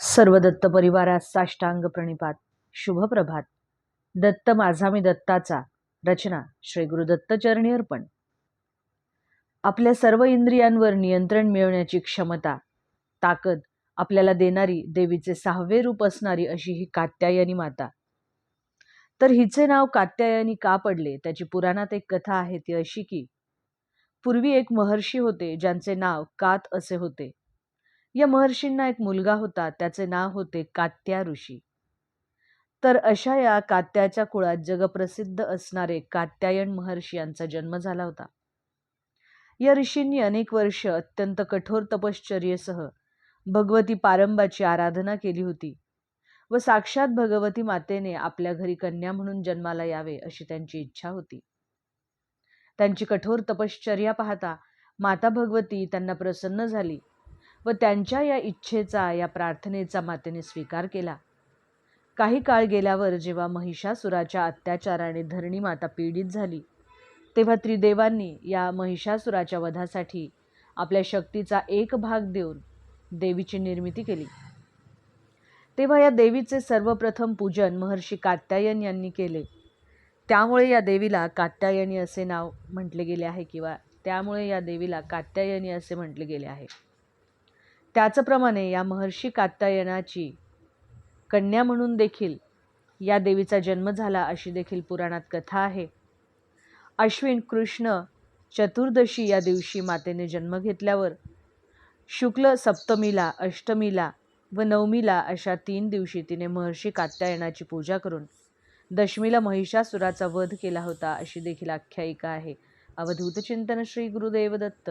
सर्व दत्त परिवारास साष्टांग प्रणिपात. शुभप्रभात. दत्त माझा मी दत्ताचा. रचना श्री गुरुदत्त चरणी अर्पण. आपल्या सर्व इंद्रियांवर नियंत्रण मिळवण्याची क्षमता ताकद आपल्याला देणारी देवीचे सहावे रूप असणारी अशी ही कात्यायनी माता. तर हिचे नाव कात्यायनी का पडले? त्याची पुराणात एक कथा आहे ती अशी की पूर्वी एक महर्षी होते ज्यांचे नाव कात असे होते. या महर्षींना एक मुलगा होता त्याचे नाव होते कात्या ऋषी. तर अशा या कात्याच्या कुळात जगप्रसिद्ध असणारे कात्यायन महर्षी यांचा जन्म झाला होता. या ऋषींनी अनेक वर्ष अत्यंत कठोर तपश्चर्येसह भगवती पारंबाची आराधना केली होती व साक्षात भगवती मातेने आपल्या घरी कन्या म्हणून जन्माला यावे अशी त्यांची इच्छा होती. त्यांची कठोर तपश्चर्या पाहता माता भगवती त्यांना प्रसन्न झाली व त्यांच्या या इच्छेचा या प्रार्थनेचा मातेने स्वीकार केला. काही काळ गेल्यावर जेव्हा महिषासुराच्या अत्याचाराने धरणी माता पीडित झाली तेव्हा त्रिदेवांनी या महिषासुराच्या वधासाठी आपल्या शक्तीचा एक भाग देऊन देवीची निर्मिती केली. तेव्हा या देवीचे सर्वप्रथम पूजन महर्षी कात्यायन यांनी केले. त्यामुळे या देवीला कात्यायनी असे नाव म्हटले गेले आहे किंवा त्यामुळे या देवीला कात्यायनी असे म्हटले गेले आहे. त्याचप्रमाणे या महर्षी कात्यायनाची कन्या म्हणून देखील या देवीचा जन्म झाला अशी देखील पुराणात कथा आहे. अश्विन कृष्ण चतुर्दशी या दिवशी मातेने जन्म घेतल्यावर शुक्ल सप्तमीला अष्टमीला व नवमीला अशा तीन दिवशी तिने महर्षी कात्यायनाची पूजा करून दशमीला महिषासुराचा वध केला होता अशी देखील आख्यायिका आहे. अवधूत चिंतन श्री गुरुदेव दत्त